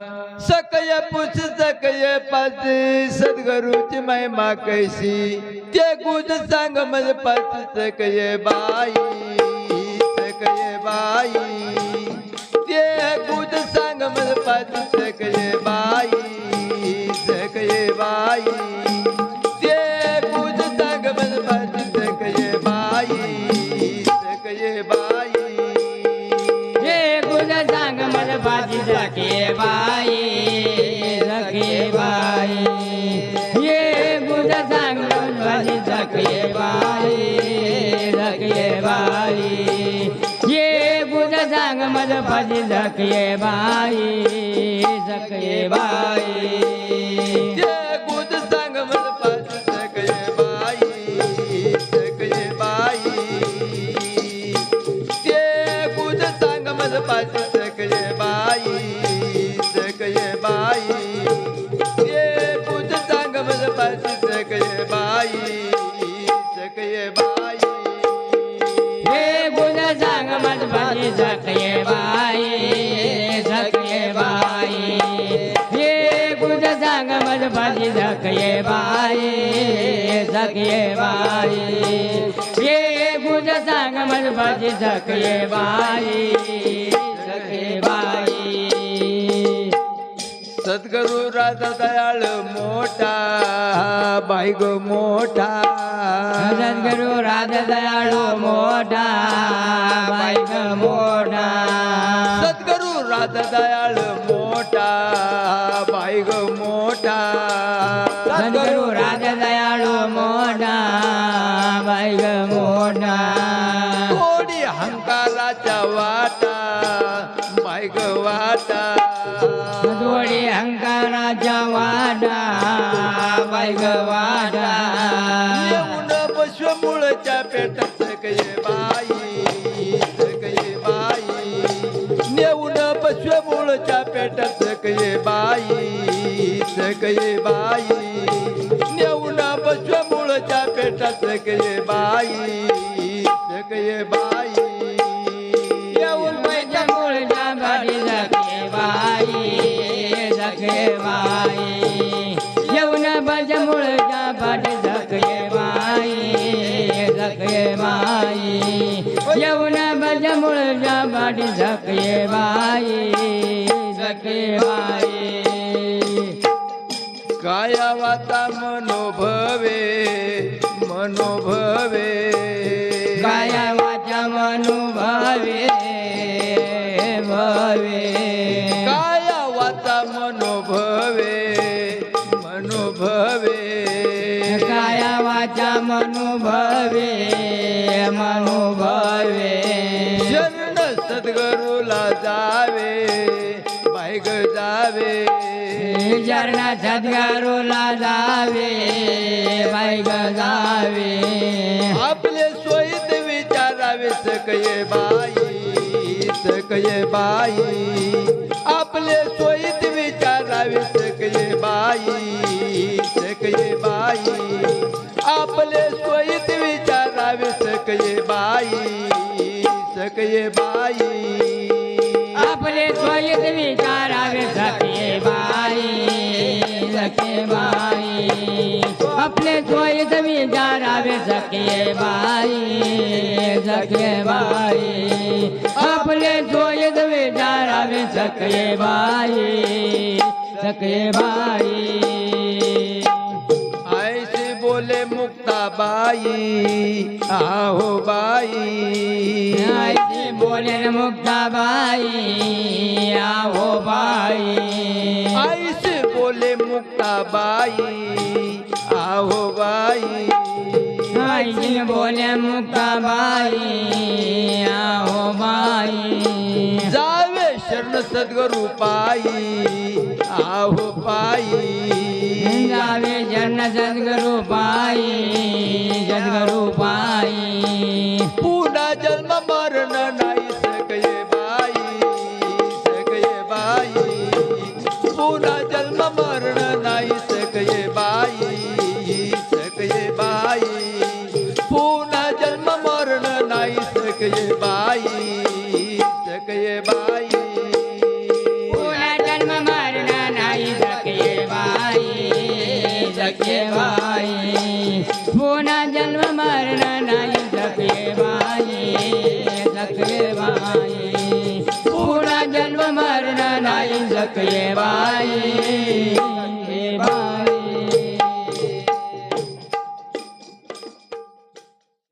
सकय पुछ सकय पाच सद्गुरूची महिमा कैसी? ते गुज सांग मज पाच सकय बाई। सांग मला बाजी सखे बाई सखे बाई। पाच सकय बाई सखे बाई. हे गुण सांग बाजी सखे बाई. सखे बाई. सद्गुरु राधा दयाळ मोठा बाई ग मोठा. सद्गुरु राधा दयाळू मोठा बाईक मोठा. सद्गुरु राधा दयाळ मोठा. ग वाडा बाईक वाडा येऊन बसव मुळच्या पेटात सकये बाई बाई. नेऊन बसव मुळच्या पेटात सकये बाई बाई. नेऊन बसव मुळच्या पेटात सकये बाई सकये बाई. भाडी जखे बाई जखे बाई येऊन पैसा मनोभवे भाडी जखे बाई मनोभवे काया वाचा मनुभवे मनुभवे। शरण सद्गुरुला जावे बायग जावे। चरणा सद्गारूला जावे बाईक जावे। आपले सोयीत विचारावे सकये बाई सकये बाई। आपले सोयीत विचारावे सकये बाई। बाई आपले सोयीत विचारावे सकये बाई सकये बाई आपले स्वयत विचारावे सखे बाई सखे बाई आपले स्वयत विचारावे सखे बाई सखे बाई आपले स्वयत विचारावे सखे बाई सखे बाई मुक्ताबाई आहो बाई. ऐसे बोले न मुक्ताबाई आहो बाई. ऐसे बोले मुक्ताबाई आहो बाई. ऐसे बोले मुक्ताबाई आहो बाई. जावे शरण सद्गुरु पाई आहो पाई. लावे जन सद्गुरु पाई सद्गुरु पाई। पुन्हा जन्म मरण नाही सगळे बाई सगळे बाई पुन्हा जन्म मरण नाही सगळे बाई सगळे बाई पुन्हा जन्म सके बाई जन्म मरण नाही सके बाई सके बाई जन्म मरण नाही सके